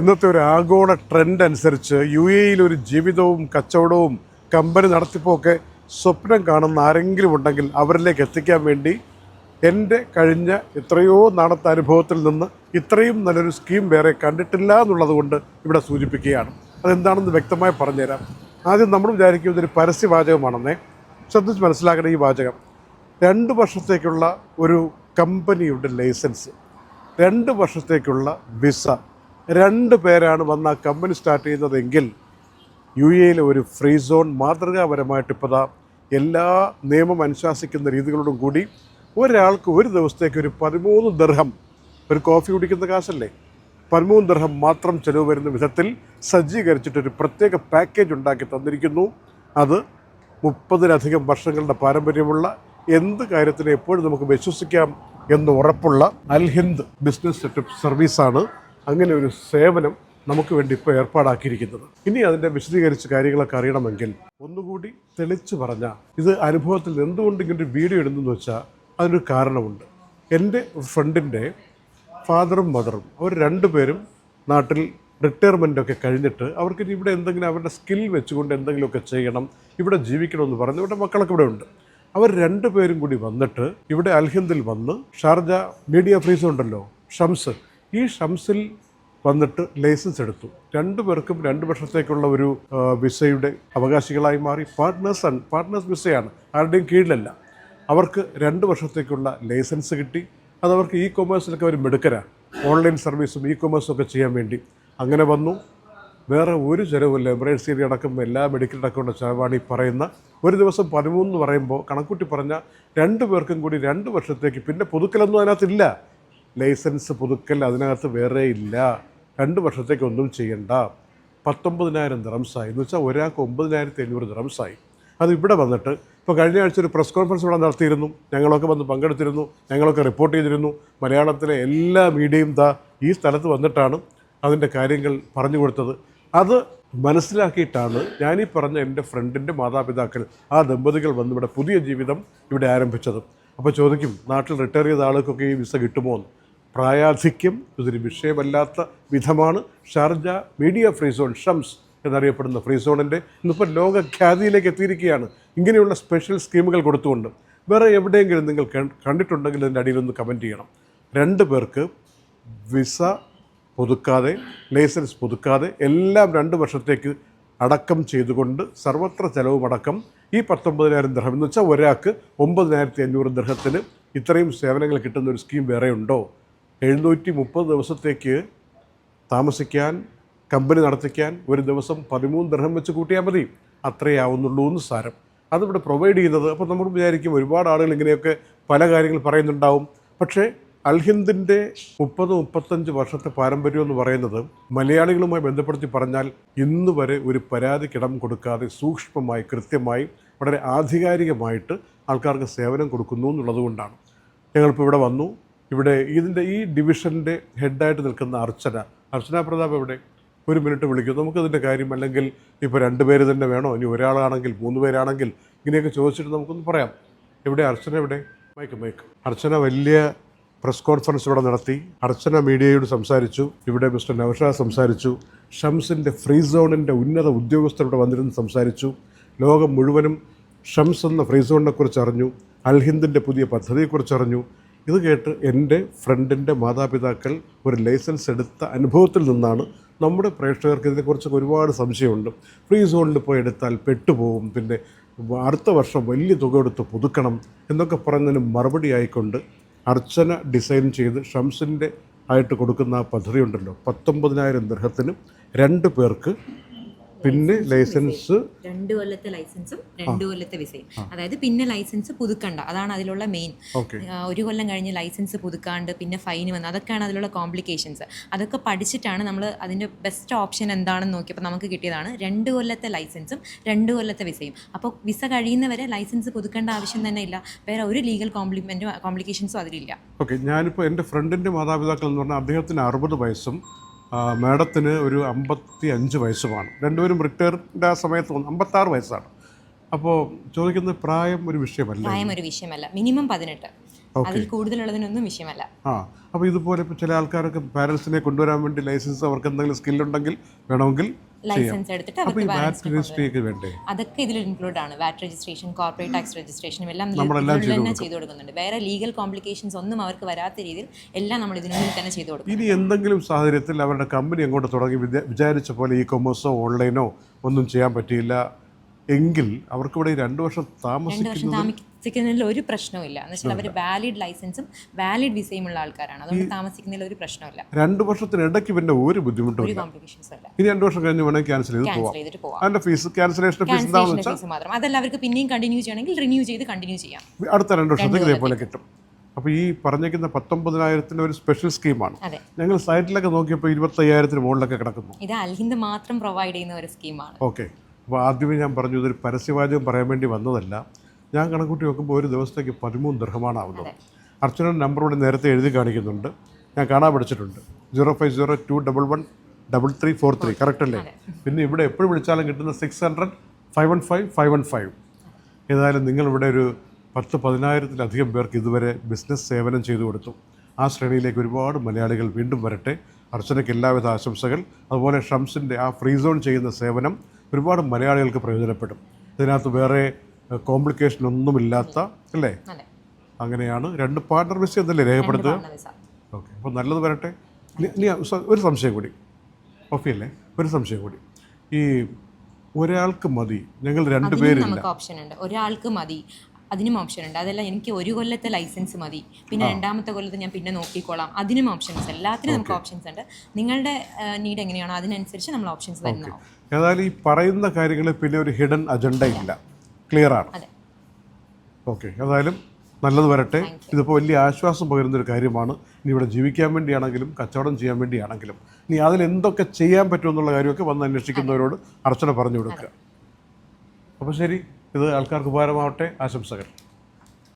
ഇന്നത്തെ ഒരു ആഗോള ട്രെൻഡ് അനുസരിച്ച് യു എയിൽ ഒരു ജീവിതവും കച്ചവടവും കമ്പനി നടത്തിപ്പോക്കെ സ്വപ്നം കാണുന്ന ആരെങ്കിലും ഉണ്ടെങ്കിൽ അവരിലേക്ക് എത്തിക്കാൻ വേണ്ടി എന്റെ കഴിഞ്ഞ എത്രയോ നാളത്തെ അനുഭവത്തിൽ നിന്ന് ഇത്രയും നല്ലൊരു സ്കീം വേറെ കണ്ടിട്ടില്ല എന്നുള്ളത് കൊണ്ട് ഇവിടെ സൂചിപ്പിക്കുകയാണ്. അതെന്താണെന്ന് വ്യക്തമായി പറഞ്ഞുതരാം. ആദ്യം നമ്മൾ വിചാരിക്കും ഇതൊരു പരസ്യവാചകമാണെന്നേ. ശ്രദ്ധിച്ച് മനസ്സിലാക്കണം ഈ വാചകം. രണ്ട് വർഷത്തേക്കുള്ള ഒരു കമ്പനിയുടെ ലൈസൻസ് രണ്ട് വർഷത്തേക്കുള്ള വിസ രണ്ട് പേരാണ് വന്ന കമ്പനി സ്റ്റാർട്ട് ചെയ്യുന്നതെങ്കിൽ യു എയിലെ ഒരു ഫ്രീ സോൺ മാതൃകാപരമായിട്ട് ഇപ്പോൾ എല്ലാ നിയമം അനുശാസിക്കുന്ന രീതികളോടും കൂടി ഒരാൾക്ക് ഒരു ദിവസത്തേക്ക് ഒരു പതിമൂന്ന് ദർഹം ഒരു കോഫി കുടിക്കുന്ന കാശല്ലേ? പതിമൂന്ന് ദർഹം മാത്രം ചിലവ് വരുന്ന വിധത്തിൽ സജ്ജീകരിച്ചിട്ടൊരു പ്രത്യേക പാക്കേജ് ഉണ്ടാക്കി തന്നിരിക്കുന്നു. അത് മുപ്പതിലധികം വർഷങ്ങളുടെ പാരമ്പര്യമുള്ള എന്ത് കാര്യത്തിനും എപ്പോഴും നമുക്ക് വിശ്വസിക്കാം എന്ന് ഉറപ്പുള്ള അൽഹിന്ദ് ബിസിനസ് സെറ്റപ്പ് സർവീസാണ് അങ്ങനെ ഒരു സേവനം നമുക്ക് വേണ്ടി ഇപ്പോൾ ഏർപ്പാടാക്കിയിരിക്കുന്നത്. ഇനി അതിന്റെ വിശദീകരിച്ച് കാര്യങ്ങളൊക്കെ അറിയണമെങ്കിൽ ഒന്നുകൂടി തെളിച്ചു പറഞ്ഞാൽ ഇത് അനുഭവത്തിൽ എന്തുകൊണ്ട് ഒരു വീഡിയോ ഇടുന്നതെന്ന് വെച്ചാൽ അതിനൊരു കാരണമുണ്ട്. എന്റെ ഫ്രണ്ടിന്റെ ഫാദറും മദറും അവർ രണ്ടുപേരും നാട്ടിൽ റിട്ടയർമെന്റൊക്കെ കഴിഞ്ഞിട്ട് അവർക്ക് ഇവിടെ എന്തെങ്കിലും അവരുടെ സ്കിൽ വെച്ചുകൊണ്ട് എന്തെങ്കിലുമൊക്കെ ചെയ്യണം ഇവിടെ ജീവിക്കണമെന്ന് പറഞ്ഞ് ഇവിടെ മക്കളൊക്കെ ഇവിടെ ഉണ്ട്. അവർ രണ്ടുപേരും കൂടി വന്നിട്ട് ഇവിടെ അൽഹിന്ദിൽ വന്ന് ഷാർജ മീഡിയ ഫ്രീസ് ഉണ്ടല്ലോ ഷംസ്. ഈ ഷംസിൽ വന്നിട്ട് ലൈസൻസ് എടുത്തു. രണ്ടു പേർക്കും രണ്ട് വർഷത്തേക്കുള്ള ഒരു വിസയുടെ അവകാശികളായി മാറി. പാർട്ട്നേഴ്സ് ആണ്. പാർട്ട്നേഴ്സ് വിസയാണ്. ആരുടെയും കീഴിലല്ല. അവർക്ക് രണ്ട് വർഷത്തേക്കുള്ള ലൈസൻസ് കിട്ടി. അതവർക്ക് ഇ കൊമേഴ്സിലൊക്കെ അവർ മിടുക്കരാണ്. ഓൺലൈൻ സർവീസും ഇ കൊമേഴ്സും ഒക്കെ ചെയ്യാൻ വേണ്ടി. അങ്ങനെ വന്നു. വേറെ ഒരു ചിലവുമില്ല. എമർജൻസി അടക്കം എല്ലാ മെഡിക്കൽ അടക്കമുള്ള ചിലവാണ് ഈ പറയുന്ന. ഒരു ദിവസം പതിമൂന്ന് പറയുമ്പോൾ കണക്കൂട്ടി പറഞ്ഞാൽ രണ്ട് പേർക്കും കൂടി രണ്ട് വർഷത്തേക്ക് പിന്നെ പുതുക്കലൊന്നും അതിനകത്തില്ല. ലൈസൻസ് പുതുക്കൽ അതിനകത്ത് വേറെ ഇല്ല. രണ്ട് വർഷത്തേക്ക് ഒന്നും ചെയ്യണ്ട. പത്തൊമ്പതിനായിരം ദിറംസായി എന്ന് വെച്ചാൽ ഒരാൾക്ക് ഒമ്പതിനായിരത്തി അഞ്ഞൂറ് ദിറംസായി അത് ഇവിടെ വന്നിട്ട് ഇപ്പോൾ കഴിഞ്ഞ ആഴ്ച ഒരു പ്രസ് കോൺഫറൻസ് ഇവിടെ നടത്തിയിരുന്നു. ഞങ്ങളൊക്കെ വന്ന് പങ്കെടുത്തിരുന്നു. ഞങ്ങളൊക്കെ റിപ്പോർട്ട് ചെയ്തിരുന്നു. മലയാളത്തിലെ എല്ലാ മീഡിയയും ദാ ഈ സ്ഥലത്ത് വന്നിട്ടാണ് അതിന്റെ കാര്യങ്ങൾ പറഞ്ഞു കൊടുത്തത്. അത് മനസ്സിലാക്കിയിട്ടാണ് ഞാനീ പറഞ്ഞ എന്റെ ഫ്രണ്ടിന്റെ മാതാപിതാക്കൾ ആ ദമ്പതികൾ വന്ന് ഇവിടെ പുതിയ ജീവിതം ഇവിടെ ആരംഭിച്ചത്. അപ്പോൾ ചോദിക്കും നാട്ടിൽ റിട്ടയർ ചെയ്ത ആളുകൾക്കൊക്കെ ഈ വിസ കിട്ടുമോ എന്ന്. പ്രായാധിക്യം ഇതൊരു വിഷയമല്ലാത്ത വിധമാണ്. Sharjah media free zone Shams എന്നറിയപ്പെടുന്ന ഫ്രീ സോണിന്റെ ഇന്നിപ്പോൾ ലോകഖ്യാതിയിലേക്ക് എത്തിയിരിക്കുകയാണ്. ഇങ്ങനെയുള്ള സ്പെഷ്യൽ സ്കീമുകൾ കൊടുത്തുകൊണ്ട് വേറെ എവിടെയെങ്കിലും നിങ്ങൾ കണ്ടിട്ടുണ്ടെങ്കിൽ അതിന്റെ അടിയിലൊന്ന് കമന്റ് ചെയ്യണം. രണ്ട് പേർക്ക് വിസ പുതുക്കാതെ ലൈസൻസ് പുതുക്കാതെ എല്ലാം രണ്ട് വർഷത്തേക്ക് അടക്കം ചെയ്തുകൊണ്ട് സർവത്ര ചെലവുമടക്കം ഈ പത്തൊമ്പതിനായിരം ദർഹം. എന്ന് വെച്ചാൽ ഒരാൾക്ക് ഒമ്പതിനായിരത്തി അഞ്ഞൂറ് ദർഹത്തിന് ഇത്രയും സേവനങ്ങൾ കിട്ടുന്ന ഒരു സ്കീം വേറെ ഉണ്ടോ? എഴുന്നൂറ്റി മുപ്പത് ദിവസത്തേക്ക് താമസിക്കാൻ കമ്പനി നടത്തിക്കാൻ ഒരു ദിവസം പതിമൂന്ന് ദർഹം വെച്ച് കൂട്ടിയാൽ മതി. അത്രയേ ആവുന്നുള്ളൂ എന്ന് സാരം. അതിവിടെ പ്രൊവൈഡ് ചെയ്യുന്നത് അപ്പോൾ നമ്മൾ വിചാരിക്കും ഒരുപാട് ആളുകൾ ഇങ്ങനെയൊക്കെ പല കാര്യങ്ങൾ പറയുന്നുണ്ടാവും. പക്ഷേ അൽഹിന്ദിന്റെ മുപ്പത് മുപ്പത്തഞ്ച് വർഷത്തെ പാരമ്പര്യം എന്ന് പറയുന്നത് മലയാളികളുമായി ബന്ധപ്പെടുത്തി പറഞ്ഞാൽ ഇന്ന് വരെ ഒരു കിടം കൊടുക്കാതെ സൂക്ഷ്മമായി കൃത്യമായി വളരെ ആധികാരികമായിട്ട് ആൾക്കാർക്ക് സേവനം കൊടുക്കുന്നു എന്നുള്ളത് കൊണ്ടാണ്. ഞങ്ങളിപ്പോൾ ഇവിടെ വന്നു. ഇവിടെ ഇതിന്റെ ഈ ഡിവിഷന്റെ ഹെഡായിട്ട് നിൽക്കുന്ന അർച്ചന അർച്ചന പ്രതാപ് എവിടെ? ഒരു മിനിറ്റ് വിളിക്കും. നമുക്കതിന്റെ കാര്യം അല്ലെങ്കിൽ ഇപ്പോൾ രണ്ട് പേര് തന്നെ വേണോ? ഇനി ഒരാളാണെങ്കിൽ മൂന്ന് പേരാണെങ്കിൽ ഇങ്ങനെയൊക്കെ ചോദിച്ചിട്ട് നമുക്കൊന്ന് പറയാം. എവിടെ? അർച്ചന എവിടെ? Mic mic. അർച്ചന വലിയ പ്രസ് കോൺഫറൻസ് ഇവിടെ നടത്തി. അർച്ചന മീഡിയയോട് സംസാരിച്ചു. ഇവിടെ മിസ്റ്റർ നവഷാ സംസാരിച്ചു. ഷംസിന്റെ ഫ്രീ സോണിന്റെ ഉന്നത ഉദ്യോഗസ്ഥർ ഇവിടെ വന്നിരുന്ന് സംസാരിച്ചു. ലോകം മുഴുവനും ഷംസ് എന്ന ഫ്രീ സോണിനെക്കുറിച്ച് അറിഞ്ഞു. അൽഹിന്ദിന്റെ പുതിയ പദ്ധതിയെക്കുറിച്ച് അറിഞ്ഞു. ഇത് കേട്ട് എന്റെ ഫ്രണ്ടിന്റെ മാതാപിതാക്കൾ ഒരു ലൈസൻസ് എടുത്ത അനുഭവത്തിൽ നിന്നാണ് നമ്മുടെ പ്രേക്ഷകർക്ക് ഇതിനെക്കുറിച്ചൊക്കെ ഒരുപാട് സംശയമുണ്ട്. ഫ്രീ സോണിൽ പോയി എടുത്താൽ പെട്ടുപോകും. പിന്നെ അടുത്ത വർഷം വലിയ തുക എടുത്ത് പുതുക്കണം എന്നൊക്കെ പറഞ്ഞതിന് മറുപടി ആയിക്കൊണ്ട് അർച്ചന ഡിസൈൻ ചെയ്ത് ഷംസിന്റെ ആയിട്ട് കൊടുക്കുന്ന ആ പദ്ധതി ഉണ്ടല്ലോ പത്തൊമ്പതിനായിരം ദർഹത്തിന് രണ്ട് പേർക്ക് പിന്നെ ലൈസൻസ് രണ്ട് കൊല്ലത്തെ ലൈസൻസും രണ്ട് കൊല്ലത്തെ വിസയും. അതായത് പിന്നെ ലൈസൻസ് പുതുക്കണ്ട. അതാണ് അതിലുള്ള മെയിൻ ഒരു കൊല്ലം കഴിഞ്ഞ് ലൈസൻസ് പുതുക്കാണ്ട് പിന്നെ ഫൈൻ വന്ന് അതൊക്കെയാണ് അതിലുള്ള കോംപ്ലിക്കേഷൻസ് അതൊക്കെ പഠിച്ചിട്ടാണ് നമ്മൾ അതിന്റെ ബെസ്റ്റ് ഓപ്ഷൻ എന്താണെന്ന് നോക്കിയപ്പോൾ നമുക്ക് കിട്ടിയതാണ് രണ്ട് കൊല്ലത്തെ ലൈസൻസും രണ്ട് കൊല്ലത്തെ വിസയും. അപ്പോൾ വിസ കഴിയുന്നവരെ ലൈസൻസ് പുതുക്കേണ്ട ആവശ്യം തന്നെ ഇല്ല. വേറെ ഒരു ലീഗൽ കോംപ്ലിമെന്റും കോംപ്ലിക്കേഷൻസും അതിലില്ല. ഓക്കെ ഞാനിപ്പോൾ എന്റെ ഫ്രണ്ടിന്റെ മാതാപിതാക്കൾ എന്ന് പറഞ്ഞാൽ അദ്ദേഹത്തിന് അറുപത് വയസ്സും മാഡത്തിന് ഒരു അമ്പത്തി അഞ്ച് വയസ്സുമാണ്. രണ്ടുപേരും റിട്ടയറിന്റെ ആ സമയത്ത് അമ്പത്താറ് വയസ്സാണ്. അപ്പോൾ ചോദിക്കുന്നത് പ്രായം ഒരു വിഷയമല്ല പ്രായം ഒരു വിഷയമല്ല. മിനിമം പതിനെട്ട്. അതിൽ കൂടുതലുള്ളതിനൊന്നും വിഷയമല്ല. ആ അപ്പോൾ ഇതുപോലെ ചില ആൾക്കാരൊക്കെ പാരൻസിനെ കൊണ്ടുവരാൻ വേണ്ടി ലൈസൻസ് അവർക്ക് എന്തെങ്കിലും സ്കിൽ ഉണ്ടെങ്കിൽ വേണമെങ്കിൽ ലൈസൻസ് എടുത്തിട്ട് അവർക്ക് വേണ്ടേ? അതൊക്കെ ഇതിൽ ഇൻക്ലൂഡ് ആണ്. വാറ്റ് രജിസ്ട്രേഷൻ കോർപ്പറേറ്റ് ടാക്സ് രജിസ്ട്രേഷനും എല്ലാം നമ്മൾ എല്ലാം തന്നെ ചെയ്തു കൊടുക്കുന്നുണ്ട്. വേറെ ലീഗൽ കോംപ്ലിക്കേഷൻസ് ഒന്നും അവർക്ക് വരാത്ത രീതിയിൽ എല്ലാം നമ്മൾ ഇതിനുള്ളിൽ തന്നെ ചെയ്തു കൊടുക്കും. ഇനി എന്തെങ്കിലും സാഹചര്യത്തിൽ അവരുടെ കമ്പനി അങ്ങോട്ട് തുടങ്ങി വിചാരിച്ച പോലെ ഇ കൊമേഴ്സോ ഓൺലൈനോ ഒന്നും ചെയ്യാൻ പറ്റിയില്ല. എങ്കിൽ അവർക്കിവിടെ ഇവിടെ രണ്ട് വർഷം താമസിക്കുന്നതിൽ ഒരു പ്രശ്നവുമില്ല. എന്ന് വെച്ചാൽ അവർ വാലിഡ് ലൈസൻസും വാലിഡ് വിസയും ഉള്ള ആൾക്കാരാണ്. അതുകൊണ്ട് താമസിക്കുന്നതിൽ ഒരു പ്രശ്നമില്ല രണ്ട് വർഷത്തിനിടയ്ക്ക് പിന്നെ ഒരു ബുദ്ധിമുട്ടും ഇനി രണ്ട് വർഷം കഴിഞ്ഞ് വേണമെങ്കിൽ ക്യാൻസൽ ചെയ്ത് പോവാം. ഫീസ് ക്യാൻസലേഷൻ ഫീസ് മാത്രം. അതല്ല അവർക്ക് പിന്നെയും കണ്ടിന്യൂ ചെയ്യണമെങ്കിൽ റിന്യൂ ചെയ്ത് കണ്ടിന്യൂ ചെയ്യാം. അടുത്ത രണ്ട് വർഷത്തേക്ക് ഇതേപോലെ കിട്ടും. അപ്പോൾ ഈ പറഞ്ഞേക്കുന്ന പത്തൊമ്പതിനായിരത്തിന്റെ ഒരു സ്പെഷ്യൽ സ്കീമാണ് ഞങ്ങൾ സൈറ്റിലൊക്കെ നോക്കിയപ്പോൾ ഇരുപത്തയ്യായിരത്തിന് മുകളിലൊക്കെ കിടക്കുന്നു. ഇത് അൽഹിന്ദ് മാത്രം പ്രൊവൈഡ് ചെയ്യുന്ന ഒരു സ്കീമാണ് ഓക്കെ അപ്പോൾ ആദ്യമേ ഞാൻ പറഞ്ഞു ഇതൊരു പരസ്യവാചകം പറയാൻ വേണ്ടി വന്നതല്ല. ഞാൻ കണക്കൂട്ടി നോക്കുമ്പോൾ ഒരു ദിവസത്തേക്ക് പതിമൂന്ന് ദൃഹമാണ് ആവുന്നത്. അർച്ചനയുടെ നമ്പർ ഇവിടെ നേരത്തെ എഴുതി കാണിക്കുന്നുണ്ട്. ഞാൻ കാണാൻ പഠിച്ചിട്ടുണ്ട്. Zero five zero two double one double three four three correct അല്ലേ? പിന്നെ ഇവിടെ എപ്പോഴും വിളിച്ചാലും കിട്ടുന്ന six hundred five one five five one five ഏതായാലും നിങ്ങളിവിടെ ഒരു പത്ത് പതിനായിരത്തിലധികം പേർക്ക് ഇതുവരെ ബിസിനസ് സേവനം ചെയ്തു കൊടുത്തു. ആ ശ്രേണിയിലേക്ക് ഒരുപാട് മലയാളികൾ വീണ്ടും വരട്ടെ. അർച്ചനയ്ക്ക് എല്ലാവിധ ആശംസകൾ. അതുപോലെ ഷംസിന്റെ ആ ഫ്രീ സോൺ ചെയ്യുന്ന സേവനം ഒരുപാട് മലയാളികൾക്ക് പ്രയോജനപ്പെടും. ഇതിനകത്ത് വേറെ കോംപ്ലിക്കേഷൻ ഒന്നുമില്ലാത്ത അല്ലേ? അങ്ങനെയാണ്. രണ്ട് പാർട്ണർ വിസ എന്നല്ലേ രേഖപ്പെടുത്തുക ഓക്കെ. അപ്പോൾ നല്ലത് വരട്ടെ. ഇനി- ഒരു സംശയം കൂടി. ഓക്കെ അല്ലേ? ഒരു സംശയം കൂടി. ഈ ഒരാൾക്ക് മതി. ഞങ്ങൾ രണ്ടുപേരും രണ്ടുപേരില്ല ഓപ്ഷൻ ഉണ്ട്. ഒരാൾക്ക് മതി. അതിനും ഓപ്ഷൻ ഉണ്ട് അതല്ല എനിക്ക് ഒരു കൊല്ലത്തെ ലൈസൻസ് മതി. പിന്നെ രണ്ടാമത്തെ കൊല്ലത്ത് ഞാൻ പിന്നെ നോക്കിക്കോളാം. അതിനും ഓപ്ഷൻസ് എല്ലാത്തിനും നമുക്ക് ഓപ്ഷൻസ് ഉണ്ട്. നിങ്ങളുടെ നീഡ് എങ്ങനെയാണോ അതിനനുസരിച്ച് നമ്മൾ ഓപ്ഷൻസ് തരുന്നതാവും. ഏതായാലും ഈ പറയുന്ന കാര്യങ്ങളിൽ പിന്നെ ഒരു ഹിഡൻ അജണ്ട ഇല്ല. ക്ലിയർ ആണ്. ഓക്കെ. ഏതായാലും നല്ലത് വരട്ടെ. ഇതിപ്പോൾ വലിയ ആശ്വാസം പകരുന്ന ഒരു കാര്യമാണ്. ഇനി ഇവിടെ ജീവിക്കാൻ വേണ്ടിയാണെങ്കിലും കച്ചവടം ചെയ്യാൻ വേണ്ടിയാണെങ്കിലും ഇനി അതിൽ എന്തൊക്കെ ചെയ്യാൻ പറ്റുമെന്നുള്ള കാര്യമൊക്കെ വന്ന് അന്വേഷിക്കുന്നവരോട് അർച്ചന പറഞ്ഞു കൊടുക്കുക. അപ്പോൾ ശരി. ഇത് ആൾക്കാർക്ക് ഉപകാരമാവട്ടെ. ആശംസകൾ.